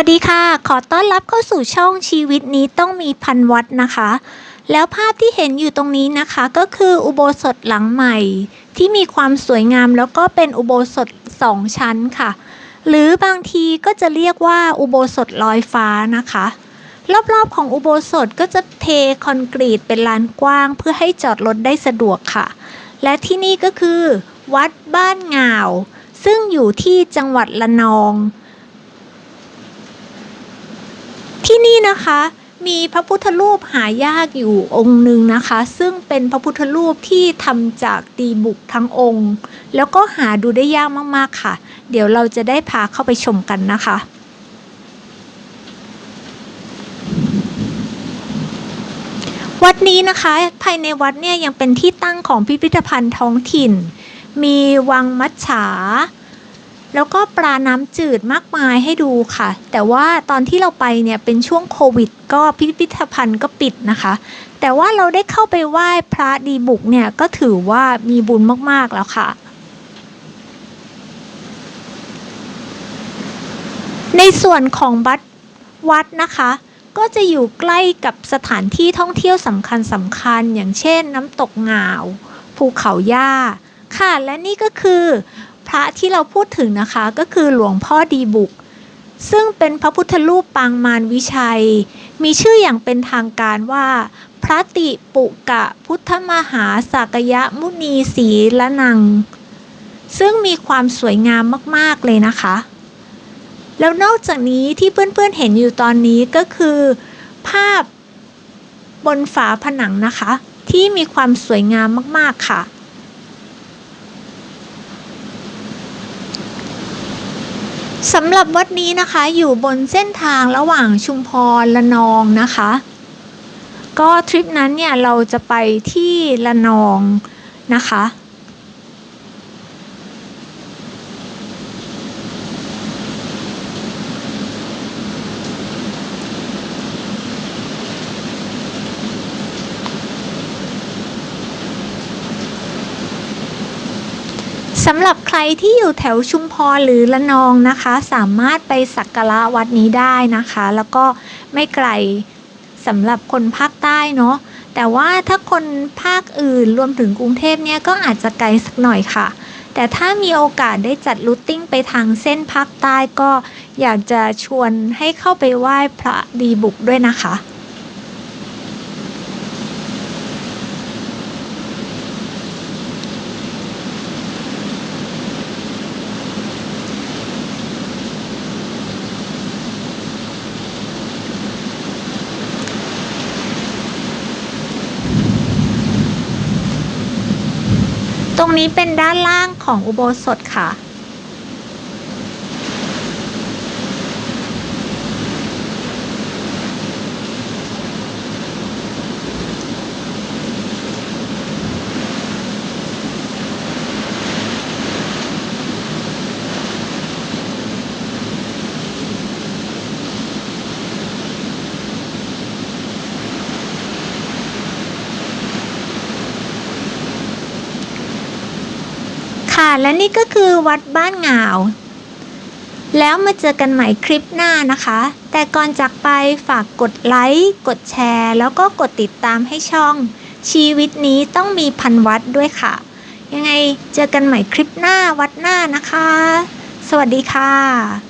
วัสดีค่ะ ขอต้อนรับเข้าสู่ช่องชีวิตนี้ต้องมีพันวัดนะคะ แล้วภาพที่เห็นอยู่ตรงนี้นะคะก็คืออุโบสถหลังใหม่ ที่มีความสวยงามแล้วก็เป็นอุโบสถสองชั้นค่ะ หรือบางทีก็จะเรียกว่าอุโบสถลอยฟ้านะคะ รอบๆของอุโบสถก็จะเทคอนกรีตเป็นลานกว้าง เพื่อให้จอดรถได้สะดวกค่ะ และที่นี่ก็คือ วัดบ้านงาว ซึ่งอยู่ที่จังหวัดละนอง ที่นี่นะคะมีพระพุทธรูปหายากอยู่องค์หนึ่งนะคะ ซึ่งเป็นพระพุทธรูปที่ทำจากดีบุกทั้งองค์ แล้วก็หาดูได้ยากมากๆค่ะ เดี๋ยวเราจะได้พาเข้าไปชมกันนะคะวัดนี้นะคะ ภายในวัดเนี่ยยังเป็นที่ตั้งของพิพิธภัณฑ์ท้องถิ่น มีวังมัจฉา แล้วก็ปลาน้ำจืดมากมายให้ดูค่ะ แต่ว่าตอนที่เราไปเนี่ยเป็นช่วงโควิด ก็พิพิธภัณฑ์ก็ปิดนะคะ แต่ว่าเราได้เข้าไปไหว้พระดีบุกเนี่ยก็ถือว่ามีบุญมากๆแล้วค่ะ ในส่วนของวัดวัดนะคะ ก็จะอยู่ใกล้กับสถานที่ท่องเที่ยวสำคัญสำคัญ อย่างเช่นน้ำตกงาว ภูเขาย่าค่ะและนี่ก็คือ พระที่เราพูดถึงนะคะก็คือหลวงพ่อดีบุก ซึ่งเป็นพระพุทธรูปปางมารวิชัย มีชื่ออย่างเป็นทางการว่า พระติปุกะพุทธมหาสากยะมุนีศีละนัง ซึ่งมีความสวยงามมาก ๆ เลยนะคะ แล้วนอกจากนี้ที่เพื่อน ๆ เห็นอยู่ตอนนี้ก็คือ ภาพบนฝาผนังนะคะ ที่มีความสวยงามมาก ๆ ค่ะ สำหรับวัดนี้นะคะอยู่บนเส้นทางระหว่างชุมพรละนองนะคะ ก็ทริปนั้นเนี่ยเราจะไปที่ละนองนะคะ สำหรับใครที่อยู่แถวชุมพรหรือละนองนะคะ สามารถไปสักการะวัดนี้ได้นะคะ แล้วก็ไม่ไกลสำหรับคนภาคใต้เนาะแต่ว่าถ้าคนภาคอื่นรวมถึงกรุงเทพเนี่ยก็อาจจะไกลสักหน่อยค่ะ แต่ถ้ามีโอกาสได้จัดรูทติ้งไปทางเส้นภาคใต้ก็อยากจะชวนให้เข้าไปไหว้พระดีบุกด้วยนะคะ ตรงนี้เป็นด้านล่างของอุโบสถค่ะ ค่ะ และนี่ก็คือวัดบ้านงาแล้วมาเจอกันใหม่คลิปหน้านะคะ แต่ก่อนจากไปฝากกดไลค์ กดแชร์ แล้วก็กดติดตามให้ช่อง ชีวิตนี้ต้องมีพันวัดด้วยค่ะ ยังไงเจอกันใหม่คลิปหน้าวัดหน้านะคะ สวัสดีค่ะ